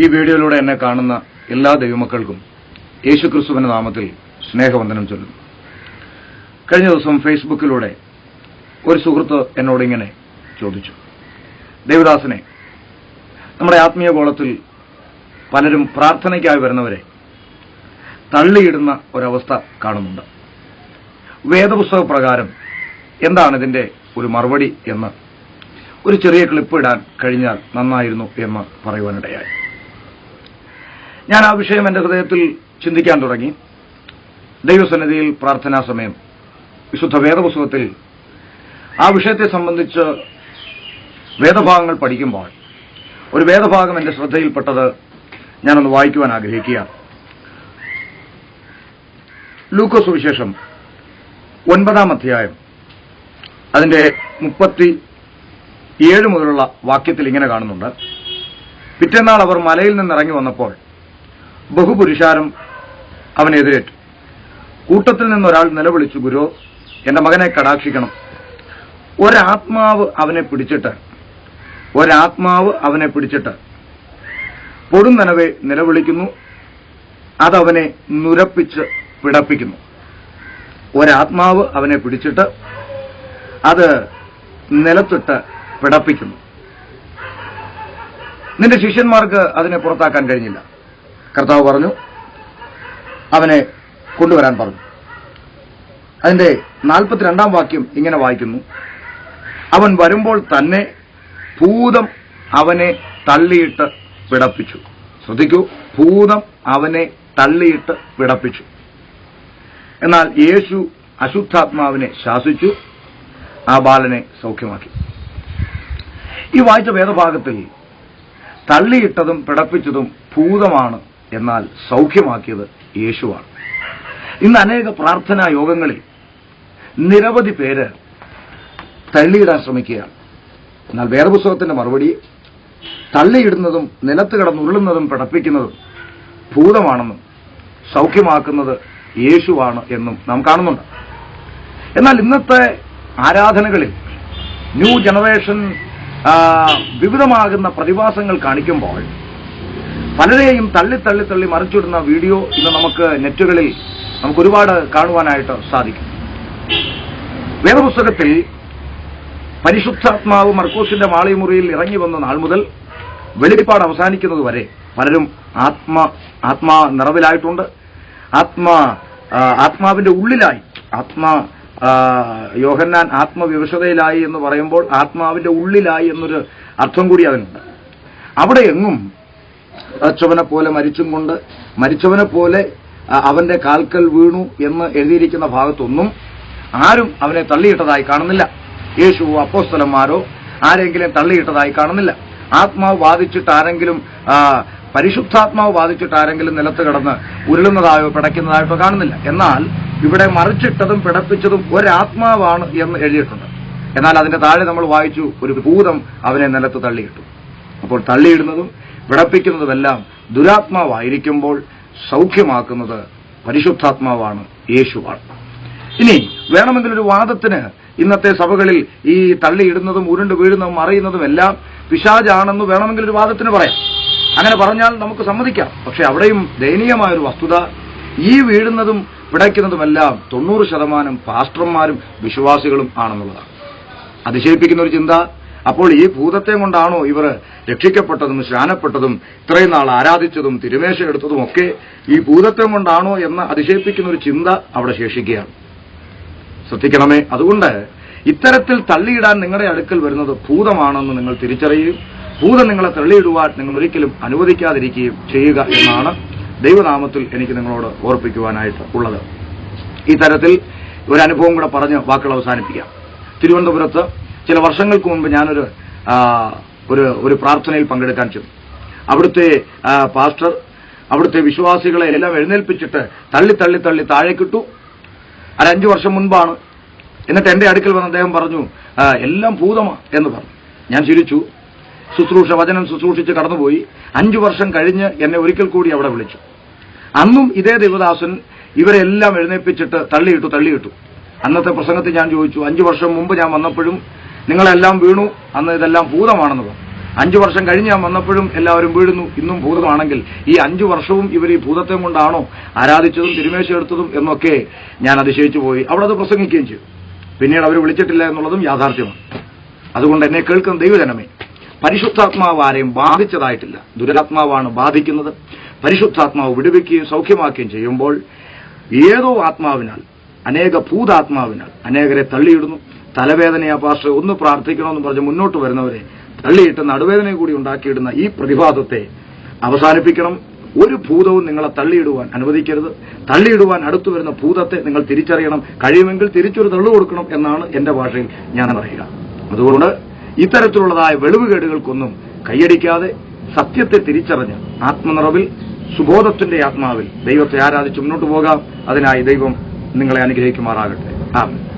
ഈ വീഡിയോയിലൂടെ എന്നെ കാണുന്ന എല്ലാ ദൈവമക്കൾക്കും യേശുക്രിസ്തുവിന്റെ നാമത്തിൽ സ്നേഹവന്ദനം ചൊല്ലുന്നു. കഴിഞ്ഞ ദിവസം ഫേസ്ബുക്കിലൂടെ ഒരു സുഹൃത്ത് എന്നോട് ഇങ്ങനെ ചോദിച്ചു. ദേവദാസനെ നമ്മുടെ ആത്മീയ ഗോളത്തിൽ പലരും പ്രാർത്ഥനയ്ക്കായി വരുന്നവരെ തള്ളിയിടുന്ന ഒരവസ്ഥ കാണുന്നുണ്ട്. വേദപുസ്തക പ്രകാരം എന്താണ് ഇതിന്റെ ഒരു മറുപടി എന്ന്? ഒരു ചെറിയ ക്ലിപ്പ് ഇടാൻ കഴിഞ്ഞാൽ നന്നായിരുന്നു എന്ന് പറയുവാനിടയായി. ഞാൻ ആ വിഷയം എന്റെ ഹൃദയത്തിൽ ചിന്തിക്കാൻ തുടങ്ങി. ദൈവസന്നിധിയിൽ പ്രാർത്ഥനാ സമയം. വിശുദ്ധ വേദപുസ്തകത്തിൽ ആ വിഷയത്തെ സംബന്ധിച്ച് വേദഭാഗങ്ങൾ പഠിക്കുമ്പോൾ ഒരു വേദഭാഗം എന്റെ ശ്രദ്ധയിൽപ്പെട്ടത് ഞാനൊന്ന് വായിക്കുവാൻ ആഗ്രഹിക്കുകയാണ്. ലൂക്കോസ് സുവിശേഷം ഒൻപതാം അധ്യായം അതിന്റെ മുപ്പത്തി ഏഴ് മുതലുള്ള വാക്യത്തിൽ ഇങ്ങനെ കാണുന്നുണ്ട്. പിറ്റേന്നാൾ അവർ മലയിൽ നിന്നിറങ്ങി വന്നപ്പോൾ ബഹുപുരുഷാരം അവനെതിരേറ്റു കൂട്ടത്തിൽ നിന്നൊരാൾ നിലവിളിച്ചു ഗുരു എന്റെ മകനെ കടാക്ഷിക്കണം. ഒരാത്മാവ് അവനെ പിടിച്ചിട്ട് ഒരാത്മാവ് അവനെ പിടിച്ചിട്ട്. പൊടുന്നനവെ നിലവിളിക്കുന്നു അതവനെ നുരപ്പിച്ച് പിടപ്പിക്കുന്നു ഒരാത്മാവ് അവനെ പിടിച്ചിട്ട് അത് നിലത്തിട്ട് പിടപ്പിക്കുന്നു നിന്റെ ശിഷ്യന്മാർക്ക് അതിനെ പുറത്താക്കാൻ കഴിഞ്ഞില്ല. കർത്താവ് പറഞ്ഞു അവനെ കൊണ്ടുവരാൻ പറഞ്ഞു. അതിന്റെ നാൽപ്പത്തിരണ്ടാം വാക്യം ഇങ്ങനെ വായിക്കുന്നു. അവൻ വരുമ്പോൾ തന്നെ ഭൂതം അവനെ തള്ളിയിട്ട് പിടപ്പിച്ചു ശ്രദ്ധിക്കൂ ഭൂതം അവനെ തള്ളിയിട്ട് പിടപ്പിച്ചു എന്നാൽ യേശു അശുദ്ധാത്മാവിനെ ശാസിച്ചു ആ ബാലനെ സൗഖ്യമാക്കി. ഈ വായിച്ച വേദഭാഗത്തിൽ തള്ളിയിട്ടതും പിടപ്പിച്ചതും ഭൂതമാണ് എന്നാൽ സൗഖ്യമാക്കിയത് യേശുവാണ്. ഇന്ന് അനേക പ്രാർത്ഥനാ യോഗങ്ങളിൽ നിരവധി പേര് തള്ളിയിടാൻ ശ്രമിക്കുകയാണ്. എന്നാൽ വേദപുസ്തകത്തിന്റെ മറുപടി തള്ളിയിടുന്നതും നിലത്ത് കിടന്നുരുളുന്നതും പിടപ്പിക്കുന്നതും ഭൂതമാണെന്നും സൗഖ്യമാക്കുന്നത് യേശുവാണ് എന്നും നാം കാണുന്നുണ്ട്. എന്നാൽ ഇന്നത്തെ ആരാധനകളിൽ ന്യൂ ജനറേഷൻ വിവിധമാകുന്ന പ്രതിഭാസങ്ങൾ കാണിക്കുമ്പോൾ പലരെയും തള്ളി തള്ളി തള്ളി മറിച്ചിടുന്ന വീഡിയോ ഇന്ന് നമുക്ക് നെറ്റുകളിൽ നമുക്ക് ഒരുപാട് കാണുവാനായിട്ട് സാധിക്കും. വേദപുസ്തകത്തിൽ പരിശുദ്ധാത്മാവ് മർക്കോസിന്റെ മാളിമുറിയിൽ ഇറങ്ങി വന്ന നാൾ മുതൽ വെളിപ്പാട് അവസാനിക്കുന്നത് വരെ പലരും ആത്മ ആത്മാ നിറവിലായിട്ടുണ്ട്. ആത്മാ ആത്മാവിന്റെ ഉള്ളിലായി. ആത്മാ യോഹന്നാൻ ആത്മവിവശതയിലായി എന്ന് പറയുമ്പോൾ ആത്മാവിന്റെ ഉള്ളിലായി എന്നൊരു അർത്ഥം കൂടി അതിനുണ്ട്. അവിടെ എങ്ങും മരിച്ചവനെ പോലെ മരിച്ചും കൊണ്ട് മരിച്ചവനെ പോലെ അവന്റെ കാൽക്കൽ വീണു എന്ന് എഴുതിയിരിക്കുന്ന ഭാഗത്തൊന്നും ആരും അവനെ തള്ളിയിട്ടതായി കാണുന്നില്ല. യേശുവോ അപ്പോസ്തലന്മാരോ ആരെങ്കിലും തള്ളിയിട്ടതായി കാണുന്നില്ല. ആത്മാവ് ബാധിച്ചിട്ട് ആരെങ്കിലും പരിശുദ്ധാത്മാവ് ബാധിച്ചിട്ട് ആരെങ്കിലും നിലത്ത് കിടന്ന് ഉരുളുന്നതായോ പിടയ്ക്കുന്നതായിട്ടോ കാണുന്നില്ല. എന്നാൽ ഇവിടെ മറിച്ചിട്ടതും പിടപ്പിച്ചതും ഒരാത്മാവാണ് എന്ന് എഴുതിയിട്ടുണ്ട്. എന്നാൽ അതിന്റെ താഴെ നമ്മൾ വായിച്ചു ഒരു ഭൂതം അവനെ നിലത്ത് തള്ളിയിട്ടു. അപ്പോൾ തള്ളിയിടുന്നതും പിടപ്പിക്കുന്നതുമെല്ലാം ദുരാത്മാവായിരിക്കുമ്പോൾ സൗഖ്യമാക്കുന്നത് പരിശുദ്ധാത്മാവാണ് യേശുവാണ് ഇനി വേണമെങ്കിൽ ഒരു വാദത്തിന് ഇന്നത്തെ സഭകളിൽ ഈ തള്ളിയിടുന്നതും ഉരുണ്ട് വീഴുന്നതും അറിയുന്നതും എല്ലാം പിശാജാണെന്ന് വേണമെങ്കിൽ ഒരു വാദത്തിന് പറയാം. അങ്ങനെ പറഞ്ഞാൽ നമുക്ക് സമ്മതിക്കാം. പക്ഷെ അവിടെയും ദയനീയമായ ഒരു വസ്തുത ഈ വീഴുന്നതും പിടയ്ക്കുന്നതുമെല്ലാം തൊണ്ണൂറ് ശതമാനം പാസ്റ്റർമാരും വിശ്വാസികളും ആണെന്നുള്ളതാണ്. അതിശയിപ്പിക്കുന്ന ഒരു ചിന്ത അപ്പോൾ ഈ ഭൂതത്തെ കൊണ്ടാണോ ഇവർ രക്ഷിക്കപ്പെട്ടതും സ്നാനപ്പെട്ടതും ഇത്രയും നാൾ ആരാധിച്ചതും തിരുമേശ എടുത്തതും ഒക്കെ ഈ ഭൂതത്തെ കൊണ്ടാണോ എന്ന് അതിശയിപ്പിക്കുന്ന ഒരു ചിന്ത അവിടെ ശേഷിക്കുകയാണ്. ശ്രദ്ധിക്കണമേ അതുകൊണ്ട് ഇത്തരത്തിൽ തള്ളിയിടാൻ നിങ്ങളുടെ അടുക്കൽ വരുന്നത് ഭൂതമാണെന്ന് നിങ്ങൾ തിരിച്ചറിയുകയും ഭൂതം നിങ്ങളെ തള്ളിയിടുവാൻ നിങ്ങൾ ഒരിക്കലും അനുവദിക്കാതിരിക്കുകയും ചെയ്യുക എന്നാണ് ദൈവനാമത്തിൽ എനിക്ക് നിങ്ങളോട് ഓർപ്പിക്കുവാനായിട്ട് ഉള്ളത്. ഈ തരത്തിൽ ഒരു അനുഭവം കൂടെ പറഞ്ഞ് വാക്കുകൾ അവസാനിപ്പിക്കാം. തിരുവനന്തപുരത്ത് ചില വർഷങ്ങൾക്ക് മുമ്പ് ഞാനൊരു ഒരു ഒരു പ്രാർത്ഥനയിൽ പങ്കെടുക്കാൻ ചെന്നു. അവിടുത്തെ പാസ്റ്റർ അവിടുത്തെ വിശ്വാസികളെ എല്ലാം എഴുന്നേൽപ്പിച്ചിട്ട് തള്ളി തള്ളി തള്ളി താഴേക്കിട്ടു. അത് അഞ്ചു വർഷം മുൻപാണ്. എന്നിട്ട് എന്റെ അടുക്കൽ വന്ന് അദ്ദേഹം പറഞ്ഞു എല്ലാം ഭൂതമാ എന്ന് പറഞ്ഞു. ഞാൻ ചിരിച്ചു. ശുശ്രൂഷ വചനം ശുശ്രൂഷിച്ച് കടന്നുപോയി. അഞ്ചു വർഷം കഴിഞ്ഞ് എന്നെ ഒരിക്കൽ കൂടി അവിടെ വിളിച്ചു. അന്നും ഇതേ ദേവദാസൻ ഇവരെല്ലാം എഴുന്നേൽപ്പിച്ചിട്ട് തള്ളിയിട്ടു തള്ളിയിട്ടു. അന്നത്തെ പ്രസംഗത്തിൽ ഞാൻ ചോദിച്ചു അഞ്ചു വർഷം മുമ്പ് ഞാൻ വന്നപ്പോഴും നിങ്ങളെല്ലാം വീണു. അന്ന് ഇതെല്ലാം ഭൂതമാണെന്ന് പറഞ്ഞു. അഞ്ചു വർഷം കഴിഞ്ഞ് ഞാൻ വന്നപ്പോഴും എല്ലാവരും വീഴുന്നു. ഇന്നും ഭൂതമാണെങ്കിൽ ഈ അഞ്ചു വർഷവും ഇവർ ഈ ഭൂതത്തെ കൊണ്ടാണോ ആരാധിച്ചതും തിരുമേശെടുത്തതും എന്നൊക്കെ ഞാൻ അതിശയിച്ചു പോയി. അവിടെ അത് പ്രസംഗിക്കുകയും ചെയ്തു. പിന്നീട് അവർ വിളിച്ചിട്ടില്ല എന്നുള്ളതും യാഥാർത്ഥ്യമാണ്. അതുകൊണ്ട് എന്നെ കേൾക്കുന്ന ദൈവജനമേ പരിശുദ്ധാത്മാവ് ആരെയും ബാധിച്ചതായിട്ടില്ല. ദുരാത്മാവാണ് ബാധിക്കുന്നത്. പരിശുദ്ധാത്മാവ് വിടുവിക്കുകയും സൗഖ്യമാക്കുകയും ചെയ്യുമ്പോൾ ഏതോ ആത്മാവിനാൽ അനേക ഭൂതാത്മാവിനാൽ അനേകരെ തള്ളിയിടുന്നു. തലവേദനയാ പാസ്റ്റർ ഒന്ന് പ്രാർത്ഥിക്കണമെന്ന് പറഞ്ഞ് മുന്നോട്ട് വരുന്നവരെ തള്ളിയിട്ട് നടുവേദന കൂടി ഉണ്ടാക്കിയിടുന്ന ഈ പ്രതിഭാതത്തെ അവസാനിപ്പിക്കണം. ഒരു ഭൂതവും നിങ്ങളെ തള്ളിയിടുവാൻ അനുവദിക്കരുത്. തള്ളിയിടുവാൻ അടുത്തു വരുന്ന ഭൂതത്തെ നിങ്ങൾ തിരിച്ചറിയണം. കഴിയുമെങ്കിൽ തിരിച്ചൊരു തള്ളു കൊടുക്കണം എന്നാണ് എന്റെ ഭാഷയിൽ ഞാൻ പറയുക. അതുകൊണ്ട് ഇത്തരത്തിലുള്ളതായ വെളിവുകേടുകൾക്കൊന്നും കൈയടിക്കാതെ സത്യത്തെ തിരിച്ചറിഞ്ഞ് ആത്മനിറവിൽ സുബോധത്തിന്റെ ആത്മാവിൽ ദൈവത്തെ ആരാധിച്ച് മുന്നോട്ട് പോകാം. അതിനായി ദൈവം നിങ്ങളെ അനുഗ്രഹിക്കുമാറാകട്ടെ. ആമേൻ.